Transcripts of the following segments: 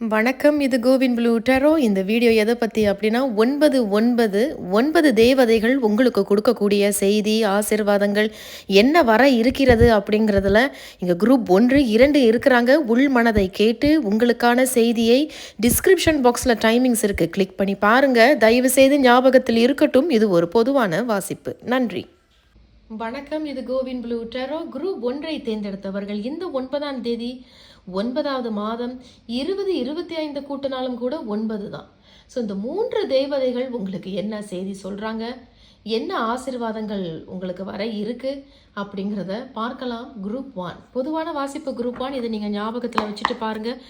வணக்கம் இது CoWIN blue டெரோ. இந்த வீடியோ எதை பற்றி அப்படின்னா ஒன்பது ஒன்பது ஒன்பது தேவதைகள் உங்களுக்கு கொடுக்கக்கூடிய செய்தி ஆசிர்வாதங்கள் என்ன வர இருக்கிறது அப்படிங்கிறதுல இங்கே குரூப் ஒன்று இரண்டு இருக்கிறாங்க. உள் மனதை கேட்டு உங்களுக்கான செய்தியை டிஸ்கிரிப்ஷன் பாக்ஸில் டைமிங்ஸ் இருக்குது கிளிக் பண்ணி பாருங்கள் தயவு செய்து ஞாபகத்தில் இருக்கட்டும். இது ஒரு பொதுவான வாசிப்பு. நன்றி. வணக்கம் இது கோவின் ப்ளூ டெரோ. குரூப் ஒன்றை தேர்ந்தெடுத்தவர்கள் இந்த ஒன்பதாம் தேதி ஒன்பதாவது மாதம் இருபது இருபத்தி ஐந்து கூட்ட நாளும் கூட ஒன்பது தான். ஸோ இந்த மூன்று தேவதைகள் உங்களுக்கு என்ன செய்தி சொல்கிறாங்க என்ன ஆசிர்வாதங்கள் உங்களுக்கு வர இருக்கு? அப்படிங்கிறத பார்க்கலாம். குரூப் ஒன் பொதுவான வாசிப்பு குரூப் ஒன் இதை நீங்கள் ஞாபகத்தில் வச்சுட்டு பாருங்கள்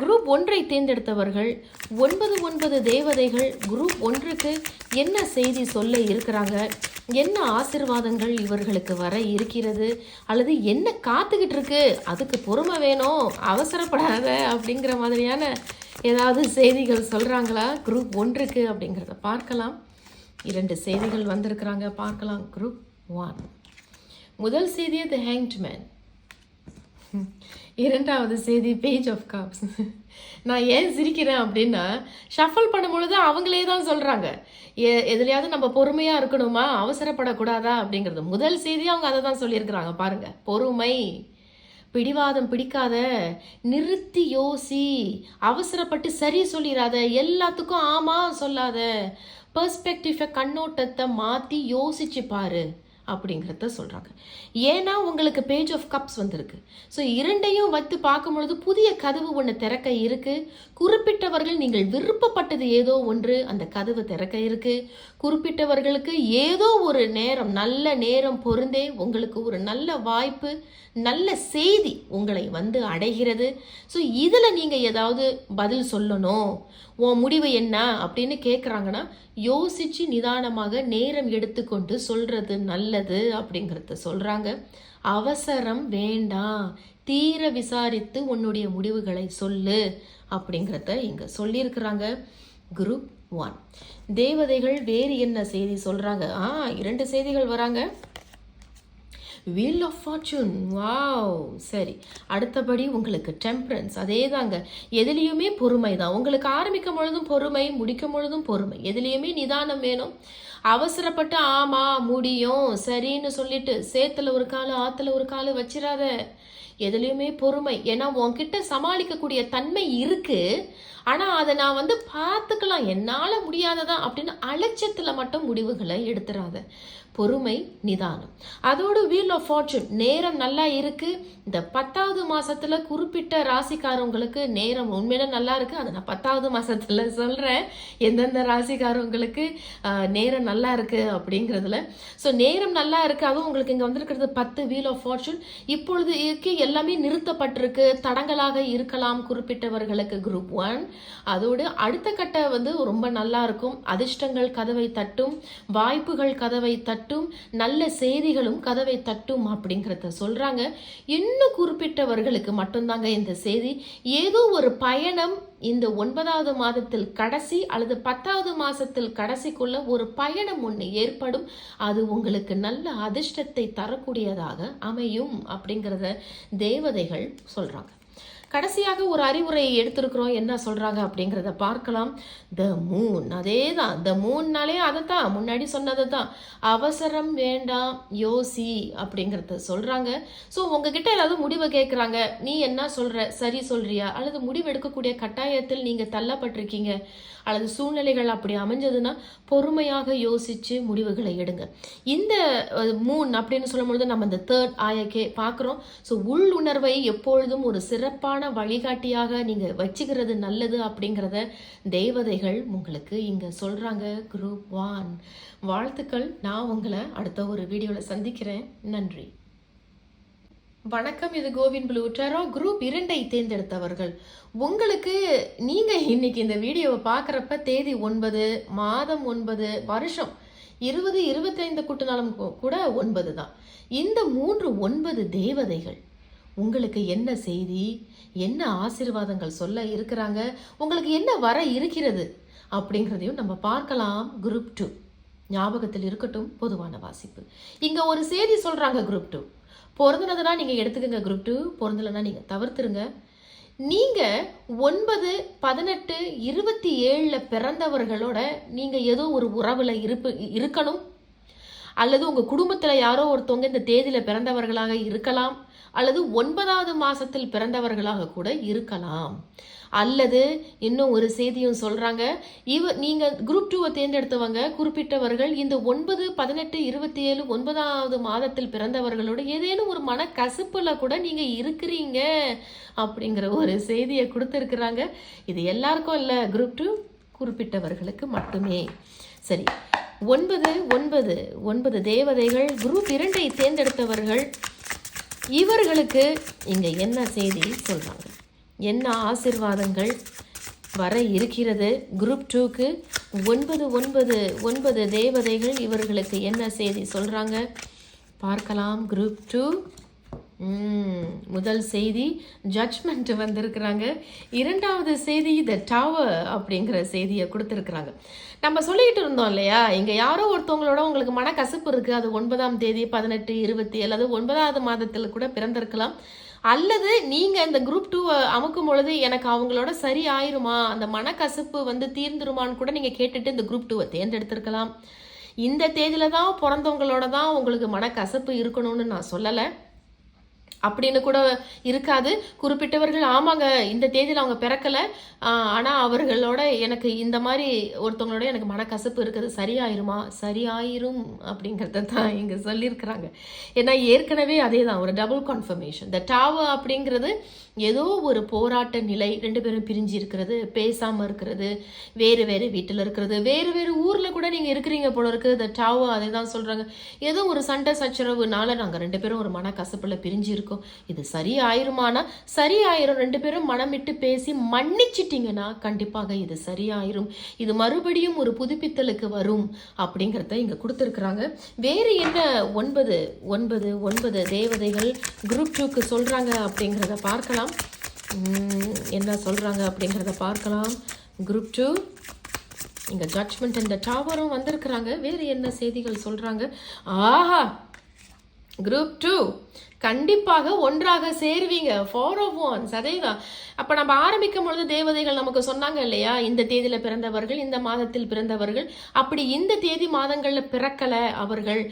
குரூப் ஒன்றை தேர்ந்தெடுத்தவர்கள் ஒன்பது ஒன்பது தேவதைகள் குரூப் ஒன்றுக்கு என்ன செய்தி சொல்ல இருக்கிறாங்க? என்ன ஆசிர்வாதங்கள் இவர்களுக்கு வர இருக்கிறது? அல்லது என்ன காத்துக்கிட்டு இருக்கு? அதுக்கு பொறுமை வேணும். அவசரப்படாத அப்படிங்கிற மாதிரியான ஏதாவது செய்திகள் சொல்கிறாங்களா குரூப் ஒன்றுக்கு அப்படிங்கிறத பார்க்கலாம். இரண்டு செய்திகள் வந்திருக்கிறாங்க. பார்க்கலாம். குரூப் ஒன் முதல் செய்தி த ஹேங்ட் மேன் இரண்டாவது செய்தி பேஜ் ஆஃப் காப்ஸ் நான் ஏன் சிரிக்கிறேன் அப்படின்னா ஷஃபல் பண்ணும்பொழுது அவங்களே தான் சொல்கிறாங்க எ எதுலையாவது நம்ம பொறுமையாக இருக்கணுமா? அவசரப்படக்கூடாதா? அப்படிங்கிறது. முதல் செய்தி அவங்க அதை தான் சொல்லியிருக்கிறாங்க. பாருங்க. பொறுமை. பிடிவாதம் பிடிக்காத. நிறுத்தி யோசி. அவசரப்பட்டு சரி சொல்லிடாத எல்லாத்துக்கும் ஆமாம் சொல்லாத. பெர்ஸ்பெக்டிவை கண்ணோட்டத்தை மாற்றி யோசிச்சு பாரு. அப்படிங்கிறத சொல்கிறாங்க ஏன்னா உங்களுக்கு பேஜ் ஆஃப் கப்ஸ் வந்திருக்கு. ஸோ இரண்டையும் வைத்து பார்க்கும் பொழுது புதிய கதவு ஒன்று திறக்க இருக்குது குறிப்பிட்டவர்கள் நீங்கள் விருப்பப்பட்டது ஏதோ ஒன்று அந்த கதவு திறக்க இருக்குது குறிப்பிட்டவர்களுக்கு ஏதோ ஒரு நேரம் நல்ல நேரம் பொருந்தே உங்களுக்கு ஒரு நல்ல வாய்ப்பு நல்ல செய்தி உங்களை வந்து அடைகிறது. ஸோ இதில் நீங்கள் ஏதாவது பதில் சொல்லணும். உன் முடிவு என்ன அப்படின்னு கேட்குறாங்கன்னா யோசித்து நிதானமாக நேரம் எடுத்துக்கொண்டு சொல்கிறது நல்ல நல்லது அப்படிங்கிறத சொல்கிறாங்க அவசரம் வேண்டாம். தீர விசாரித்து உன்னுடைய முடிவுகளை சொல்லு அப்படிங்கிறத இங்கே சொல்லியிருக்கிறாங்க. Group one. தேவதைகள் வேறு என்ன செய்தி சொல்கிறாங்க ஆ இரண்டு செய்திகள் வராங்க. வீல் ஆஃப் ஃபார்ச்சூன் வாவ் சரி. அடுத்தபடி உங்களுக்கு டெம்பரன்ஸ் அதே தாங்க எதுலேயுமே பொறுமை தான். உங்களுக்கு ஆரம்பிக்கும் பொழுதும் பொறுமை முடிக்கும் பொழுதும் பொறுமை. எதுலேயுமே நிதானம் வேணும். அவசரப்பட்டு ஆமா முடியும் சரின்னு சொல்லிட்டு சேத்துல ஒரு காலு ஆத்துல ஒரு காலு வச்சிடாத எதுலேயுமே பொறுமை. ஏன்னா உன்கிட்ட சமாளிக்கக்கூடிய தன்மை இருக்கு. ஆனா அதை நான் வந்து பார்த்துக்கலாம். என்னால் முடியாததான் அப்படின்னு அலட்சியத்தில் மட்டும் முடிவுகளை எடுத்துடாத பொறுமை நிதானம். அதோடு வீல் ஆஃப் ஃபார்ச்சூன் நேரம் நல்லா இருக்கு. இந்த பத்தாவது மாசத்துல குறிப்பிட்ட ராசிக்காரவங்களுக்கு நேரம் உண்மையில நல்லா இருக்கு. அதை நான் பத்தாவது மாசத்துல சொல்றேன். எந்தெந்த ராசிக்காரவங்களுக்கு நேரம் நல்லா இருக்கு அப்படிங்கிறதுல. ஸோ நேரம் நல்லா இருக்கு. அதுவும் உங்களுக்கு இங்க வந்திருக்கிறது பத்து வீல் ஆஃப் ஃபார்ச்சூன் இப்பொழுது இருக்கு எல்லாமே நிறுத்தப்பட்டிருக்கு. தடங்களாக இருக்கலாம் குறிப்பிட்டவர்களுக்கு குரூப் ஒன் அதோடு அடுத்த கட்ட வந்து ரொம்ப நல்லா இருக்கும். அதிர்ஷ்டங்கள் கதவை தட்டும். வாய்ப்புகள் கதவை தட்டும். தட்டும் நல்ல செய்திகளும் கதவை தட்டும் அப்படிங்கிறத சொல்றாங்க. இன்னும் குறிப்பிட்டவர்களுக்கு மட்டும்தாங்க இந்த செய்தி. ஏதோ ஒரு பயணம் இந்த ஒன்பதாவது மாதத்தில் கடைசி அல்லது பத்தாவது மாசத்தில் கடைசிக்குள்ள ஒரு பயணம் ஒன்று ஏற்படும். அது உங்களுக்கு நல்ல அதிர்ஷ்டத்தை தரக்கூடியதாக அமையும் அப்படிங்கிறத தேவதைகள் சொல்றாங்க. கடைசியாக ஒரு அறிவுரையை எடுத்திருக்கிறோம். என்ன சொல்கிறாங்க அப்படிங்கிறத பார்க்கலாம். த மூன் அதே தான் த மூன்னாலே அதை தான் முன்னாடி சொன்னது தான் அவசரம் வேண்டாம் யோசி அப்படிங்கிறத சொல்கிறாங்க ஸோ உங்ககிட்ட ஏதாவது முடிவை கேட்குறாங்க நீ என்ன சொல்கிற சரி சொல்கிறியா அல்லது முடிவு எடுக்கக்கூடிய கட்டாயத்தில் நீங்கள் தள்ளப்பட்டிருக்கீங்க. அல்லது சூழ்நிலைகள் அப்படி அமைஞ்சதுன்னா பொறுமையாக யோசித்து முடிவுகளை எடுங்க. இந்த மூன் அப்படின்னு சொல்லும் பொழுது நம்ம இந்த தேர்ட் ஆயக்கே பார்க்குறோம். ஸோ உள்ளுணர்வை எப்பொழுதும் ஒரு சிறப்பான வழிகாட்டியாக நீங்கள் வச்சுக்கிறது நல்லது அப்படிங்கிறத தேவதைகள் உங்களுக்கு இங்கே சொல்கிறாங்க குரூப் ஒன் வாழ்த்துக்கள். நான் உங்களை அடுத்த ஒரு வீடியோவில் சந்திக்கிறேன். நன்றி. வணக்கம். இது கோவிந்த் ப்ளூ டெரோ. குரூப் இரண்டை தேர்ந்தெடுத்தவர்கள். உங்களுக்கு நீங்கள் இன்னைக்கு இந்த வீடியோவை பார்க்குறப்ப தேதி ஒன்பது மாதம் ஒன்பது வருஷம் இருபது இருபத்தைந்து கூட்டினாலும் கூட ஒன்பது தான் இந்த மூன்று ஒன்பது தேவதைகள் உங்களுக்கு என்ன செய்தி? என்ன ஆசீர்வாதங்கள் சொல்ல இருக்கிறாங்க? உங்களுக்கு என்ன வர இருக்கிறது? அப்படிங்கிறதையும் நம்ம பார்க்கலாம் குரூப் டூ ஞாபகத்தில் இருக்கட்டும் பொதுவான வாசிப்பு. இங்கே ஒரு செய்தி சொல்கிறாங்க குரூப் டூ பொருந்தினதுனா நீங்கள் எடுத்துக்கங்க குரூப் டூ பிறந்தலைன்னா நீங்கள் தவிர்த்துருங்க. நீங்கள் ஒன்பது பதினெட்டு இருபத்தி ஏழில் பிறந்தவர்களோட நீங்கள் ஏதோ ஒரு உறவில் இருப்பு இருக்கணும். அல்லது உங்கள் குடும்பத்தில் யாரோ ஒருத்தவங்க இந்த தேதியில் பிறந்தவர்களாக இருக்கலாம். அல்லது ஒன்பதாவது மாசத்தில் பிறந்தவர்களாக கூட இருக்கலாம். அல்லது இன்னும் ஒரு செய்தியும் சொல்றாங்க இவ நீங்க குரூப் டூவை தேர்ந்தெடுத்தவங்க குறிப்பிட்டவர்கள் இந்த ஒன்பது பதினெட்டு இருபத்தி ஏழு ஒன்பதாவது மாதத்தில் பிறந்தவர்களோட ஏதேனும் ஒரு மன கசப்புல கூட நீங்க இருக்கிறீங்க அப்படிங்கிற ஒரு செய்தியை கொடுத்துருக்குறாங்க. இது எல்லாருக்கும் இல்லை குரூப் டூ குறிப்பிட்டவர்களுக்கு மட்டுமே. சரி ஒன்பது ஒன்பது ஒன்பது தேவதைகள் குரூப் இரண்டை தேர்ந்தெடுத்தவர்கள் இவர்களுக்கு இங்கே என்ன செய்தி சொல்கிறாங்க என்ன ஆசிர்வாதங்கள் வர இருக்கிறது? குரூப் டூக்கு ஒன்பது ஒன்பது ஒன்பது தேவதைகள் இவர்களுக்கு என்ன செய்தி சொல்கிறாங்க பார்க்கலாம். குரூப் டூ முதல் செய்தி ஜட்ஜ்மெண்ட் வந்திருக்கிறாங்க. இரண்டாவது செய்தி த டவர் அப்படிங்கிற செய்தியை கொடுத்துருக்குறாங்க. நம்ம சொல்லிட்டு இருந்தோம் இல்லையா? இங்கே யாரோ ஒருத்தவங்களோட உங்களுக்கு மனக்கசப்பு இருக்குது அது ஒன்பதாம் தேதி பதினெட்டு இருபத்தி ஏழு ஒன்பதாவது மாதத்தில் கூட பிறந்திருக்கலாம். அல்லது நீங்கள் இந்த குரூப் டூவை அமுக்கும் பொழுது எனக்கு அவங்களோட சரி ஆயிருமா? அந்த மனக்கசப்பு வந்து தீர்ந்துருமான்னு கூட நீங்கள் கேட்டுட்டு இந்த குரூப் டூவை தேர்ந்தெடுத்திருக்கலாம். இந்த தேதியில தான் பிறந்தவங்களோட தான் உங்களுக்கு மனக்கசப்பு இருக்கணும்னு நான் சொல்லலை. அப்படின்னு கூட இருக்காது. குறிப்பிட்டவர்கள் ஆமாங்க இந்த தேதியில் அவங்க பிறக்கலை. ஆனால் அவர்களோட எனக்கு இந்த மாதிரி ஒருத்தவங்களோட எனக்கு மனக்கசப்பு இருக்குது. சரியாயிருமா? சரியாயிரும் அப்படிங்கிறத தான் இங்கே சொல்லியிருக்கிறாங்க. ஏன்னா ஏற்கனவே அதே தான் ஒரு டபுள் கன்ஃபர்மேஷன் த டாவ அப்படிங்கிறது ஏதோ ஒரு போராட்ட நிலை ரெண்டு பேரும் பிரிஞ்சு இருக்கிறது பேசாமல் இருக்கிறது வேறு வேறு வீட்டில் இருக்கிறது வேறு வேறு ஊரில் கூட நீங்கள் இருக்கிறீங்க போல இருக்குது த டாவோ அதே தான் சொல்கிறாங்க ஏதோ ஒரு சண்டை சச்சரவுனால நாங்கள் ரெண்டு பேரும் ஒரு மனக்கசப்பில் பிரிஞ்சு இருக்கோம். இது சரி ஆயிருமானா சரி ஆயிரும் ரெண்டு பேரும் மனமிட்டு பேசி மன்னிச்சிட்டிங்கன்னா கண்டிப்பாக இது சரியாயிரும். இது மறுபடியும் ஒரு புதுப்பித்தலுக்கு வரும் அப்படிங்கிறத இங்க கொடுத்துருக்குறாங்க. வேறு என்ன ஒன்பது ஒன்பது ஒன்பது தேவதைகள் குரூப் டூக்கு சொல்றாங்க அப்படிங்கிறத பார்க்கலாம். என்ன சொல்றாங்க அப்படிங்கிறத பார்க்கலாம். குரூப் டூ இங்கே ஜட்ஜ்மெண்ட் இந்த டாவரும் வந்திருக்கிறாங்க. வேறு என்ன செய்திகள் சொல்கிறாங்க ஆஹா! குரூப் டூ கண்டிப்பாக ஒன்றாக சேருவீங்க. ஃபோர் ஆஃப் ஒன்ஸ் அதே தான் அப்போ நம்ம ஆரம்பிக்கும் பொழுது தேவதைகள் நமக்கு சொன்னாங்க இல்லையா? இந்த தேதியில் பிறந்தவர்கள் இந்த மாதத்தில் பிறந்தவர்கள். அப்படி இந்த தேதி மாதங்களில் பிறக்கலை அவர்கள்.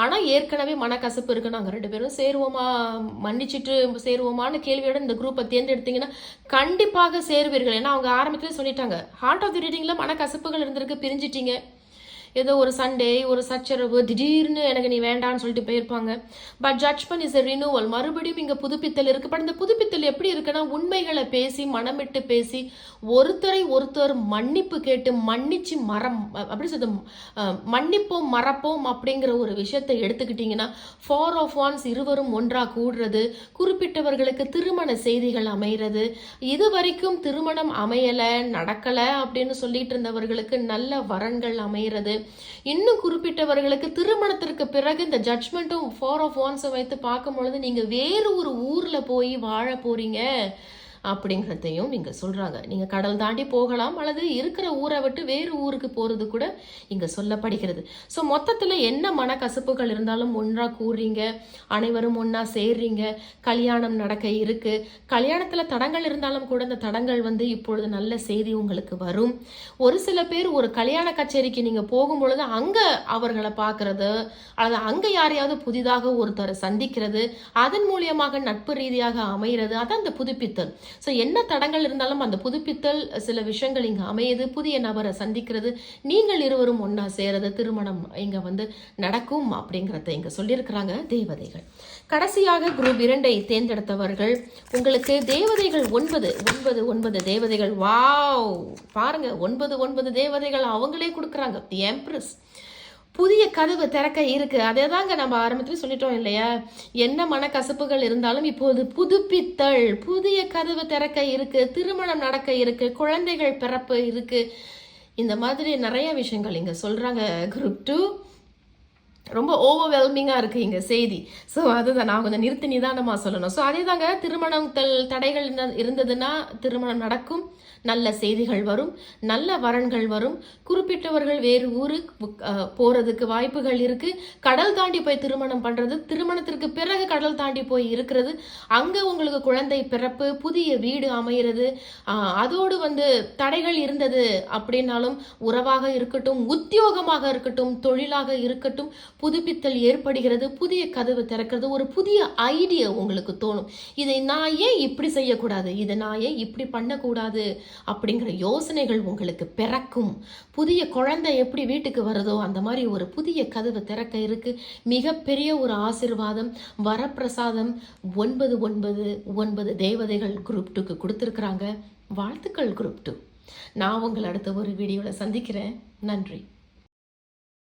ஆனால் ஏற்கனவே மனக்கசப்பு இருக்கு நாங்கள் ரெண்டு பேரும் சேருவோமா? மன்னிச்சிட்டு சேருவோமான்னு கேள்வியோட இந்த குரூப்பை தேர்ந்தெடுத்தீங்கன்னா கண்டிப்பாக சேருவீர்கள். ஏன்னா அவங்க ஆரம்பத்திலே சொல்லிட்டாங்க. ஹார்ட் ஆஃப் தி ரீடிங்கில் மனக்கசப்புகள் இருந்திருக்கு பிரிஞ்சிட்டீங்க. ஏதோ ஒரு சண்டே ஒரு சச்சரவு திடீர்னு எனக்கு நீ வேண்டான்னு சொல்லிட்டு போயிருப்பாங்க. But judgement is a renewal மறுபடியும் இங்கே புதுப்பித்தல் இருக்கு. பட் இந்த புதுப்பித்தல் எப்படி இருக்குன்னா உண்மைகளை பேசி மனமிட்டு பேசி ஒருத்தரை ஒருத்தர் மன்னிப்பு கேட்டு மன்னிச்சு மரம் அப்படி சொல்றது மன்னிப்போம் மறப்போம் அப்படிங்கிற ஒரு விஷயத்தை எடுத்துக்கிட்டீங்கன்னா ஃபார் ஆஃப் ஒன்ஸ் இருவரும் ஒன்றாக கூடுறது குறிப்பிட்டவர்களுக்கு திருமண செய்திகள் அமைகிறது இது வரைக்கும் திருமணம் அமையலை நடக்கலை அப்படின்னு சொல்லிட்டு இருந்தவர்களுக்கு நல்ல வரன்கள் அமைகிறது இன்னும் குறிப்பிட்டவர்களுக்கு திருமணத்திற்கு பிறகு இந்த ஜட்ஜ்மெண்ட்டும் ஃபோர் ஆஃப் ஒன்ஸை வைத்து பார்க்கும் பொழுது நீங்க வேறு ஒரு ஊர்ல போய் வாழ போறீங்க. அப்படிங்கிறதையும் இங்கே சொல்கிறாங்க நீங்கள் கடல் தாண்டி போகலாம் அல்லது இருக்கிற ஊரை விட்டு வேறு ஊருக்கு போகிறது கூட இங்கே சொல்லப்படுகிறது. ஸோ மொத்தத்தில் என்ன மனக்கசப்புகள் இருந்தாலும் ஒன்றா கூறுறீங்க அனைவரும் ஒன்றா சேர்றீங்க. கல்யாணம் நடக்க இருக்குது கல்யாணத்தில் தடங்கள் இருந்தாலும் கூட அந்த தடங்கள் வந்து இப்பொழுது நல்ல செய்தி உங்களுக்கு வரும். ஒரு சில பேர் ஒரு கல்யாண கச்சேரிக்கு நீங்கள் போகும் பொழுது அவர்களை பார்க்கறது அல்லது அங்கே யாரையாவது புதிதாக ஒருத்தரை சந்திக்கிறது. அதன் மூலியமாக நட்பு ரீதியாக அமைகிறது. அதான் அந்த புதுப்பித்தல். ஸோ என்ன தடங்கள் இருந்தாலும் அந்த புதுப்பித்தல் சில விஷயங்கள் இங்கே அமையுது. புதிய நபரை சந்திக்கிறது. நீங்கள் இருவரும் ஒன்றா சேரது திருமணம் இங்கே வந்து நடக்கும் அப்படிங்கிறத இங்கே சொல்லியிருக்கிறாங்க தேவதைகள். கடைசியாக குரூப் இரண்டை தேர்ந்தெடுத்தவர்கள் உங்களுக்கு தேவதைகள் ஒன்பது ஒன்பது ஒன்பது தேவதைகள். வாவ்! பாருங்க ஒன்பது ஒன்பது தேவதைகள் அவங்களே கொடுக்குறாங்க. தி எம்ப்ரஸ் புதிய கதவு திறக்க இருக்கு. அதே தாங்க நம்ம ஆரம்பத்துல சொல்லிட்டோம் இல்லையா? என்ன மனக்கசப்புகள் இருந்தாலும் இப்போது புதுப்பித்தல். புதிய கதவு திறக்க இருக்கு. திருமணம் நடக்க இருக்கு. குழந்தைகள் பிறப்பு இருக்கு. இந்த மாதிரி நிறைய விஷயங்கள் இங்க சொல்றாங்க. குரூப் டூ ரொம்ப ஓவர்வெல்மிங்காக இருக்குது இங்கே செய்தி. ஸோ அதுதான் நான் கொஞ்சம் நிறுத்தி நிதானமாக சொல்லணும். ஸோ அதே தாங்க திருமணம் தல் தடைகள் இருந்ததுன்னா திருமணம் நடக்கும் நல்ல செய்திகள் வரும் நல்ல வரன்கள் வரும். குறிப்பிட்டவர்கள் வேறு ஊருக்கு போகிறதுக்கு வாய்ப்புகள் இருக்குது கடல் தாண்டி போய் திருமணம் பண்ணுறது திருமணத்திற்கு பிறகு கடல் தாண்டி போய் இருக்கிறது. அங்கே உங்களுக்கு குழந்தை பிறப்பு புதிய வீடு அமைகிறது அதோடு வந்து தடைகள் இருந்தது அப்படின்னாலும் உறவாக இருக்கட்டும் உத்தியோகமாக இருக்கட்டும் தொழிலாக இருக்கட்டும் புதுப்பித்தல் ஏற்படுகிறது புதிய கதவு திறக்கிறது ஒரு புதிய ஐடியா உங்களுக்கு தோணும். இதை நான் ஏன் இப்படி செய்யக்கூடாது? இதை நான் ஏன் இப்படி பண்ணக்கூடாது? அப்படிங்கிற யோசனைகள் உங்களுக்கு பிறக்கும். புதிய குழந்தை எப்படி வீட்டுக்கு வருதோ அந்த மாதிரி ஒரு புதிய கதவு திறக்க இருக்கு. மிகப்பெரிய ஒரு ஆசிர்வாதம். வரப்பிரசாதம். ஒன்பது ஒன்பது ஒன்பது தேவதைகள் குரூப் டூக்கு கொடுத்துருக்குறாங்க. வாழ்த்துக்கள் குரூப் டூ நான் உங்களை அடுத்த ஒரு வீடியோவில் சந்திக்கிறேன். நன்றி.